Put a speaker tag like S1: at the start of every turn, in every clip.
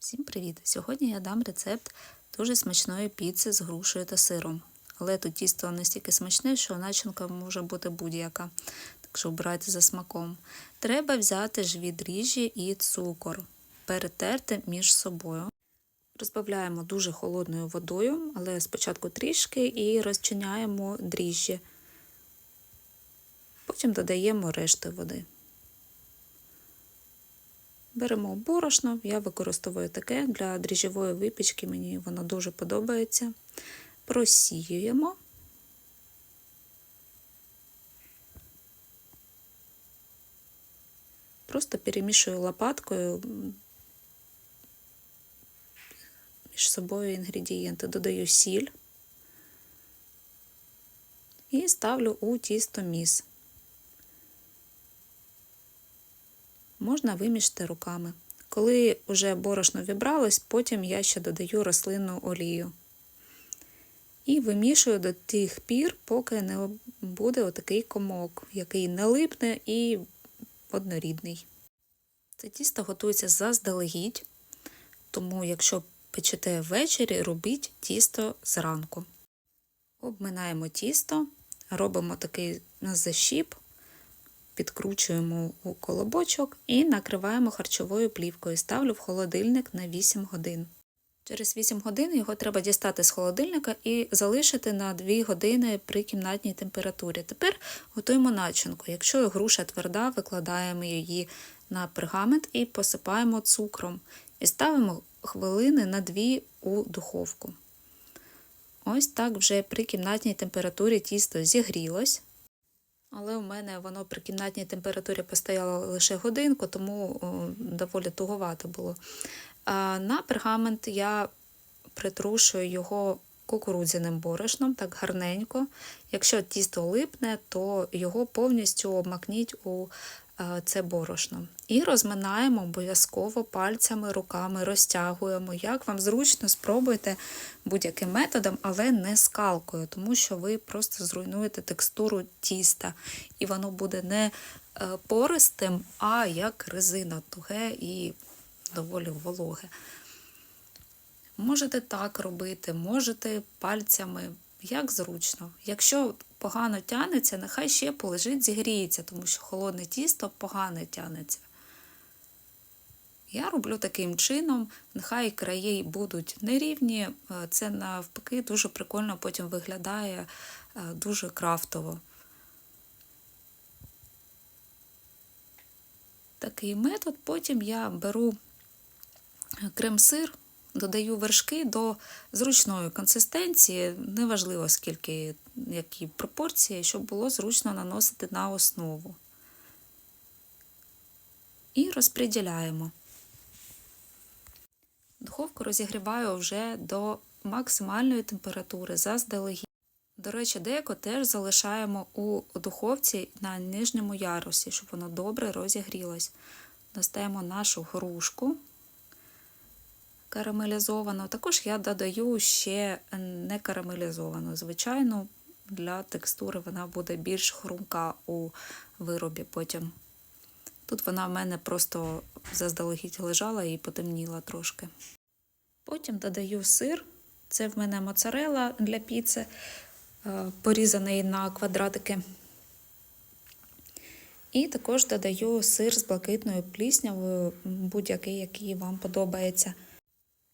S1: Всім привіт! Сьогодні я дам рецепт дуже смачної піци з грушею та сиром. Але тут тісто настільки смачне, що начинка може бути будь-яка, так що обирайте за смаком. Треба взяти жві дріжджі і цукор, перетерти між собою. Розбавляємо дуже холодною водою, але спочатку трішки і розчиняємо дріжджі. Потім додаємо решту води. Беремо борошно, я використовую таке для дріжджової випічки, мені воно дуже подобається. Просіюємо. Просто перемішую лопаткою між собою інгредієнти, додаю сіль і ставлю у тісто міс. Можна вимішати руками. Коли вже борошно вібралось, потім я ще додаю рослинну олію. І вимішую до тих пір, поки не буде отакий комок, який не липне і однорідний. Це тісто готується заздалегідь, тому, якщо печете ввечері, робіть тісто зранку. Обминаємо тісто, робимо такий защіп підкручуємо у колобочок і накриваємо харчовою плівкою. Ставлю в холодильник на 8 годин. Через 8 годин його треба дістати з холодильника і залишити на 2 години при кімнатній температурі. Тепер готуємо начинку. Якщо груша тверда, викладаємо її на пергамент і посипаємо цукром. І ставимо хвилини на 2 у духовку. Ось так вже при кімнатній температурі тісто зігрілось. Але у мене воно при кімнатній температурі постояло лише годинку, тому доволі туговато було. На пергамент я притрушую його кукурудзяним борошном, так гарненько. Якщо тісто липне, то його повністю обмакніть у це борошно. І розминаємо обов'язково пальцями, руками, розтягуємо. Як вам зручно, спробуйте будь-яким методом, але не скалкою, тому що ви просто зруйнуєте текстуру тіста, і воно буде не е, пористим, а як резина туге і доволі вологе. Можете так робити, можете пальцями, як зручно. Якщо погано тянеться, нехай ще полежить, зігріється, тому що холодне тісто погано тянеться. Я роблю таким чином, нехай краї будуть нерівні, е, це навпаки дуже прикольно потім виглядає е, дуже крафтово. Такий метод, потім я беру крем-сир, додаю вершки до зручної консистенції, неважливо скільки які пропорції, щоб було зручно наносити на основу. І розподіляємо. Духовку розігріваю вже до максимальної температури заздалегідь. До речі, деяко теж залишаємо у духовці на нижньому ярусі, щоб воно добре розігрілось. Достаємо нашу грушку карамелізовану. Також я додаю ще не карамелізовану, звичайно, для текстури вона буде більш хрумка у виробі потім. Тут вона в мене просто заздалегідь лежала і потемніла трошки. Потім додаю сир, це в мене моцарела для піци, е, порізаний на квадратики. І також додаю сир з блакитною пліснявою, будь-який, який вам подобається.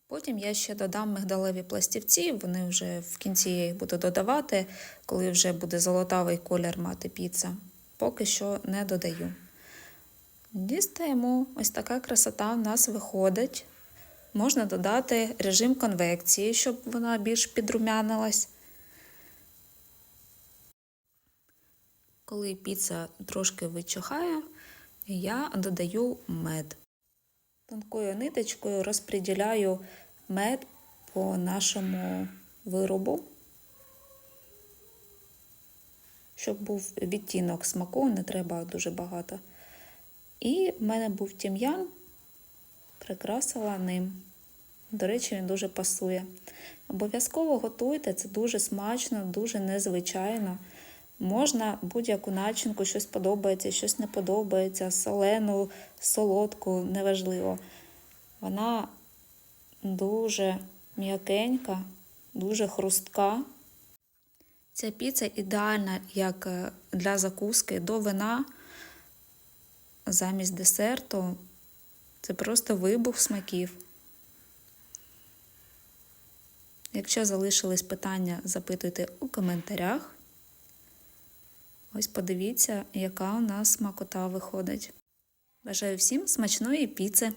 S1: Потім я ще додам мигдалеві пластівці, вони вже в кінці я їх буду додавати, коли вже буде золотавий колір мати піца. Поки що не додаю. Дістаємо, ось така красота в нас виходить. Можна додати режим конвекції, щоб вона більш підрумянилась. Коли піца трошки вичухає, я додаю мед. Тонкою ниточкою розподіляю мед по нашому виробу, щоб був відтінок смаку, не треба дуже багато. І в мене був тім'ян, прикрасила ним. До речі, він дуже пасує. Обов'язково готуйте, це дуже смачно, дуже незвичайно. Можна будь-яку начинку, щось подобається, щось не подобається, солену, солодку, неважливо. Вона дуже м'якенька, дуже хрустка. Ця піца ідеальна як е, для закуски до вина замість десерту. Це просто вибух смаків. Якщо залишились питання, запитуйте у коментарях. Ось подивіться, яка у нас смакота виходить. Бажаю всім смачної піци!